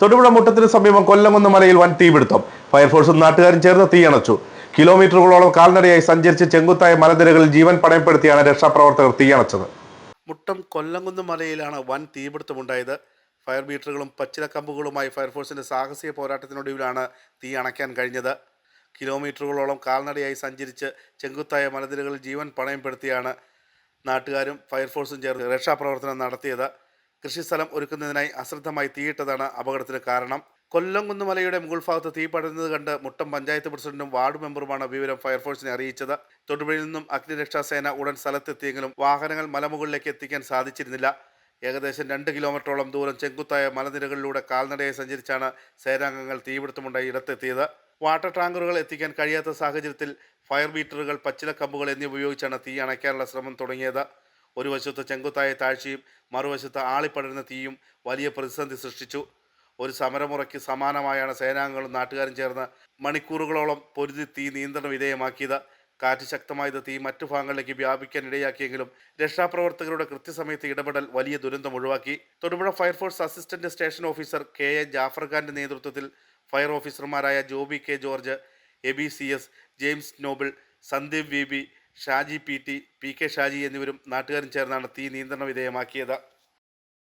തൊടുപുഴ മുട്ടത്തിന് സമീപം കൊല്ലംകുന്ന് മലയിൽ വൻ തീപിടുത്തം. ഫയർഫോഴ്സും നാട്ടുകാരും ചേർന്ന് തീയണച്ചു. കിലോമീറ്ററുകളോളം കാൽനടയായി സഞ്ചരിച്ച് ചെങ്കുത്തായ മലനിരകളിൽ ജീവൻ പണയപ്പെടുത്തിയാണ് രക്ഷാപ്രവർത്തകർ തീയണച്ചത്. മുട്ടം കൊല്ലംകുന്ന് മലയിലാണ് വൻ തീപിടുത്തമുണ്ടായത്. ഫയർ ബീറ്ററുകളും പച്ചിലക്കമ്പുകളുമായി ഫയർഫോഴ്സിന്റെ സാഹസിക പോരാട്ടത്തിനൊടുവിലാണ് തീ അണയ്ക്കാൻ കഴിഞ്ഞത്. കിലോമീറ്ററുകളോളം കാൽനടയായി സഞ്ചരിച്ച് ചെങ്കുത്തായ മലനിരകളിൽ ജീവൻ പണയപ്പെടുത്തിയാണ് നാട്ടുകാരും ഫയർഫോഴ്സും ചേർന്ന് രക്ഷാപ്രവർത്തനം നടത്തിയത്. കൃഷിസ്ഥലം ഒരുക്കുന്നതിനായി അശ്രദ്ധമായി തീയിട്ടതാണ് അപകടത്തിന് കാരണം. കൊല്ലം കുന്നുമലയുടെ മുകൾ ഭാഗത്ത് തീ പടരുന്നത് കണ്ട് മുട്ടം പഞ്ചായത്ത് പ്രസിഡന്റും വാർഡ് മെമ്പറുമാണ് വിവരം ഫയർഫോഴ്സിനെ അറിയിച്ചത്. തൊടുപുഴയിൽ നിന്നും അഗ്നിരക്ഷാസേന ഉടൻ സ്ഥലത്തെത്തിയെങ്കിലും വാഹനങ്ങൾ മലമുകളിലേക്ക് എത്തിക്കാൻ സാധിച്ചിരുന്നില്ല. ഏകദേശം രണ്ട് കിലോമീറ്ററോളം ദൂരം ചെങ്കുത്തായ മലനിരകളിലൂടെ കാൽനടയായി സഞ്ചരിച്ചാണ് സേനാംഗങ്ങൾ തീപിടുത്തമുണ്ടായി ഇടത്തെത്തിയത്. വാട്ടർ ടാങ്കറുകൾ എത്തിക്കാൻ കഴിയാത്ത സാഹചര്യത്തിൽ ഫയർ ബീറ്ററുകൾ പച്ചിലക്കമ്പുകൾ എന്നിവ ഉപയോഗിച്ചാണ് തീ അണയ്ക്കാനുള്ള ശ്രമം തുടങ്ങിയത്. ഒരു വശത്ത് ചെങ്കുത്തായ താഴ്ചയും മറുവശത്ത് ആളിപ്പടരുന്ന തീയും വലിയ പ്രതിസന്ധി സൃഷ്ടിച്ചു. ഒരു സമരമുറയ്ക്ക് സമാനമായാണ് സേനാംഗങ്ങളും നാട്ടുകാരും ചേർന്ന് മണിക്കൂറുകളോളം പൊരുതി തീ നിയന്ത്രണ വിധേയമാക്കിയത്. കാറ്റ് ശക്തമായത് തീ മറ്റു ഭാഗങ്ങളിലേക്ക് വ്യാപിക്കാൻ ഇടയാക്കിയെങ്കിലും രക്ഷാപ്രവർത്തകരുടെ കൃത്യസമയത്ത് ഇടപെടൽ വലിയ ദുരന്തം ഒഴിവാക്കി. Thodupuzha fire force assistant station officer K A Jafar ഖാന്റെ നേതൃത്വത്തിൽ ഫയർ ഓഫീസർമാരായ Joby K George A B C S James Noble Sandeep V B Shaji P T P K Shaji എന്നിവരും നാട്ടുകാരും ചേർന്നാണ് തീ നിയന്ത്രണ വിധേയമാക്കിയത്.